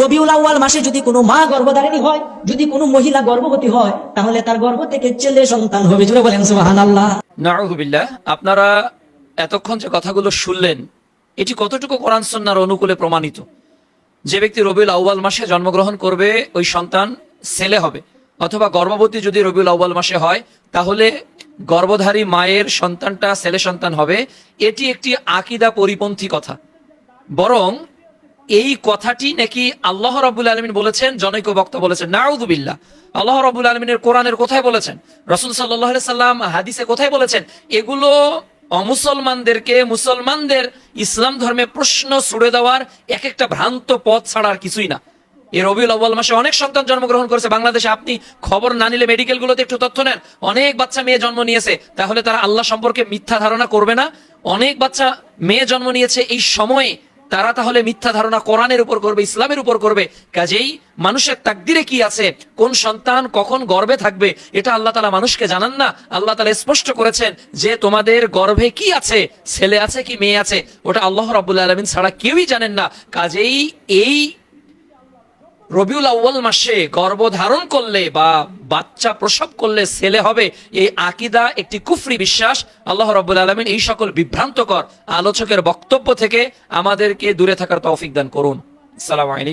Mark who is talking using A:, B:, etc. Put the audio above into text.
A: রবিউল আউয়াল মাসে যদি কোনো মা গর্ভধারিণী হয়, যদি কোনো মহিলা গর্ভবতী হয়, তাহলে তার গর্ভ থেকে ছেলে সন্তান হবে। জুড়ে বলেন, সুবহানাল্লাহ।
B: নাউজুবিল্লাহ আপনারা এতক্ষণ যে কথাগুলো শুনলেন, এটি কতটুকু কোরআন সন্ন্যার অনুকূলে প্রমাণিত? যে ব্যক্তি রবিউল আউ্বাল মাসে জন্মগ্রহণ করবে, ওই সন্তান ছেলে হবে। অথবা গর্ভবতী যদি রবিউল আউ্বাল মাসে হয়, তাহলে গর্ভধারী মায়ের সন্তানটা ছেলে সন্তান হবে। এটি একটি আকিদা পরিপন্থী কথা। বরং এই কথাটি নাকি আল্লাহ রাবুল আলমিন বলেছেন? জনৈক বক্তা বলেছেন নাউদুবিল্লাহ আল্লাহ রাবুল আলমিনের কোরআনের কোথায় বলেছেন? রসুল সাল্লাহ সাল্লাম হাদিসে কোথায় বলেছেন? এগুলো অমুসলমানদেরকে মুসলমানদের ইসলাম ধর্মে প্রশ্ন ছুড়ে দেওয়ার এক একটা ভ্রান্ত পথ ছাড়া আর কিছুই না। এই রবিউল আউ্বাল মাসে অনেক সন্তান জন্মগ্রহণ করেছে। বাংলাদেশে আপনি খবর না নিলে মেডিকেল গুলোতে একটু তথ্য নেন। অনেক বাচ্চা মেয়ে জন্ম নিয়েছে। তাহলে তারা আল্লাহ সম্পর্কে মিথ্যা ধারণা করবে না। অনেক বাচ্চা মেয়ে জন্ম নিয়েছে এই সময়ে। তারা তাহলে মিথ্যা ধারণা কোরআনের উপর করবে, ইসলামের উপর করবে। কাজেই মানুষের তাকদিরে কি আছে? কোন সন্তান কখন গর্ভে থাকবে? এটা আল্লাহ তালা মানুষকে জানান না। আল্লাহ তালা স্পষ্ট করেছেন যে তোমাদের গর্ভে কি আছে? ছেলে আছে কি মেয়ে আছে? ওটা আল্লাহ রাবুল্লাহ আলমিন ছাড়া কেউই জানেন না। কাজেই এই রবিউল আউ্বাল মাসে গর্ভধারণ করলে বা বাচ্চা প্রসব করলে ছেলে হবে, এই আকিদা একটি কুফরি বিশ্বাস। আল্লাহ রব্বুল আলমিন এই সকল বিভ্রান্তকর আলোচকের বক্তব্য থেকে আমাদেরকে দূরে থাকার তৌফিক দান করুন। সালাম আলাইকুম।